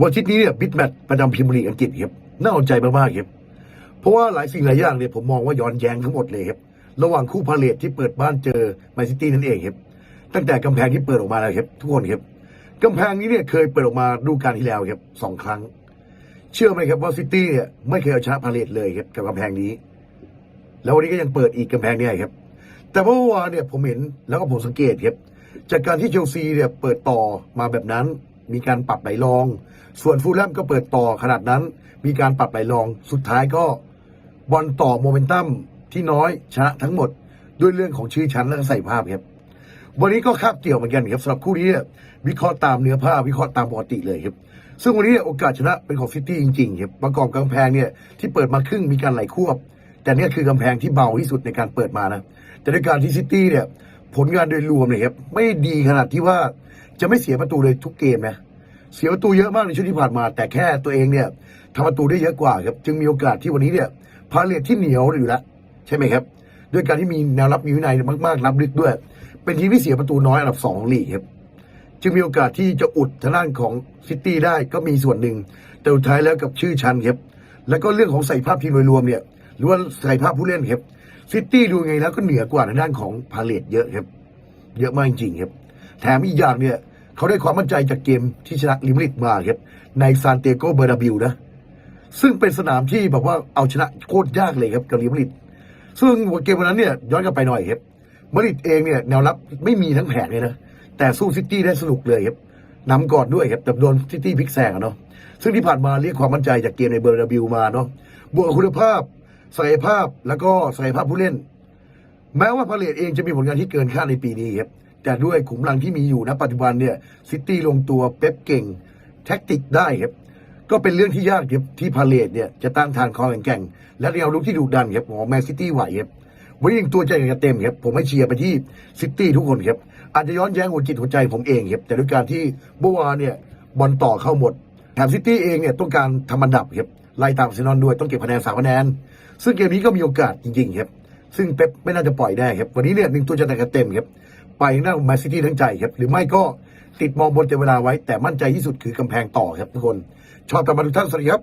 วันอาทิตย์นี้เนี่ยบิดแมตช์ประจำพรีเมียร์ลีอังกฤษครับน่าสนใจมากๆครับเพราะว่าหลายสิ่งหลายอย่างเนี่ยผมมองว่าย้อนแย้งทั้งหมดเลยครับระหว่างคู่พาเลทที่เปิดบ้านเจอแมนซิตี้นั่นเองครับตั้งแต่กำแพงที่เปิดออกมาแล้วครับทุกคนครับกำแพงนี้เนี่ยเคยเปิดออกมาดูการที่แล้วครับสองครั้ง เชื่อไหมครับว่าซิตี้เนี่ยไม่เคยเอาชนะพาเลทเลยครับกับกำแพงนี้ แล้ววันนี้ก็ยังเปิดอีกกำแพงเนี่ยครับ แต่เมื่อวานเนี่ยผมเห็นแล้วก็ผมสังเกตครับจากการที่เชลซีเนี่ยเปิดต่อมาแบบนั้น มีการปรับไหลรอง ส่วนฟูลแลมก็เปิดต่อขนาดนั้น มีการปรับไหลรอง สุดท้ายก็บอลต่อโมเมนตัมที่น้อยชนะทั้งหมดด้วยเรื่องของชื่อชั้นและใส่ภาพครับ วันนี้ก็คาบเกี่ยวเหมือนกันครับสำหรับคู่นี้เนี่ยวิเคราะห์ตามเนื้อผ้าวิเคราะห์ตามปกติเลยครับ ซึ่งวันนี้เนี่ยโอกาสชนะเป็นของซิตี้จริงๆครับประกอบกับกำแพงเนี่ยที่เปิดมาครึ่งมีการไหลควบ แต่เนี่ยคือกำแพงที่เบาที่สุดในการเปิดมานะแต่ในการที่ซิตี้เนี่ย ผลงานโดยรวมเนี่ยครับไม่ดีขนาดที่ว่าจะไม่เสียประตูเลยทุกเกมนะเสียประตูเยอะมากในช่วงที่ผ่านมา แต่แค่ตัวเองเนี่ยทำประตูได้เยอะกว่าครับจึงมีโอกาสที่วันนี้เนี่ยพาเลทที่เหนียวอยู่แล้วใช่ไหมครับ ด้วยการที่มีแนวรับมีวินัยมากๆรับลึกด้วย เป็นทีมที่เสียประตูน้อยอันดับสองของลีกครับจึงมีโอกาสที่จะอุดทางด้านของซิตี้ได้ก็มีส่วนหนึ่ง แต่สุดท้ายแล้วกับชื่อชั้นครับแล้วก็เรื่องของใส่ภาพทีมโดยรวมเนี่ยหรือว่าใส่ภาพผู้เล่นครับ ซิตี้ดูไงแล้วก็เหนือกว่าทางด้านของพาเลตเยอะครับ เยอะมากจริงครับ แถมอีกอย่างเนี่ย เขาได้ความมั่นใจจากเกมที่ชนะลิมริดมาครับในซานเตโกเบอร์นาบิวนะ ซึ่งเป็นสนามที่แบบว่าเอาชนะโคตรยากเลยครับกับลิมริดซึ่งเกมวันนั้นเนี่ยย้อนกลับไปหน่อยครับมาดริดเองเนี่ยแนวรับไม่มีทั้งแผงเลยนะแต่สู้ซิตี้ได้สนุกเลยครับนำก่อนด้วยครับแต่โดนซิตี้พลิกแซงอะเนาะซึ่งที่ผ่านมาเรียกความมั่นใจจากเกมในเบอร์นาบิวมาเนาะบวกคุณภาพ ศักยภาพแล้วก็ศักยภาพผู้เล่น แม้ว่าพาเลตเองจะมีผลงานที่เกินคาดในปีนี้ครับแต่ด้วยขุมพลังที่มีอยู่ณปัจจุบันเนี่ยซิตี้ลงตัวเป๊ปเก่งแท็กติกได้ครับก็เป็นเรื่องที่ยากครับที่พาเลตเนี่ยจะตั้งทานคอแข็งแกร่งและแนวรุกที่ดุดันครับของแมนซิตี้ไหวครับวันนี้ยังตัวใจกันเต็มครับผมให้เชียร์ไปที่ซิตี้ทุกคนครับอาจจะย้อนแย้งหัวจิตหัวใจผมเองครับแต่ด้วยการที่เมื่อวานเนี่ยบอลต่อเข้าหมดแถมซิตี้เองเนี่ยต้องการทำอันดับครับ ไล่ตามเซนอนด้วยต้องเก็บคะแนนสามคะแนน ซึ่งเกมนี้ก็มีโอกาสจริงๆครับซึ่งเป๊ปไม่น่าจะปล่อยได้ครับวันนี้เนี่ยหนึ่งตัวจะแต่กันเต็มครับไปทางด้าแมนซิตี้ทั้งใจครับหรือไม่ก็ติดมองบนเต็มเวลาไว้ แต่มั่นใจที่สุดคือกำแพงต่อครับทุกคน ชอบตามมาทุกท่านสวัสดีครับ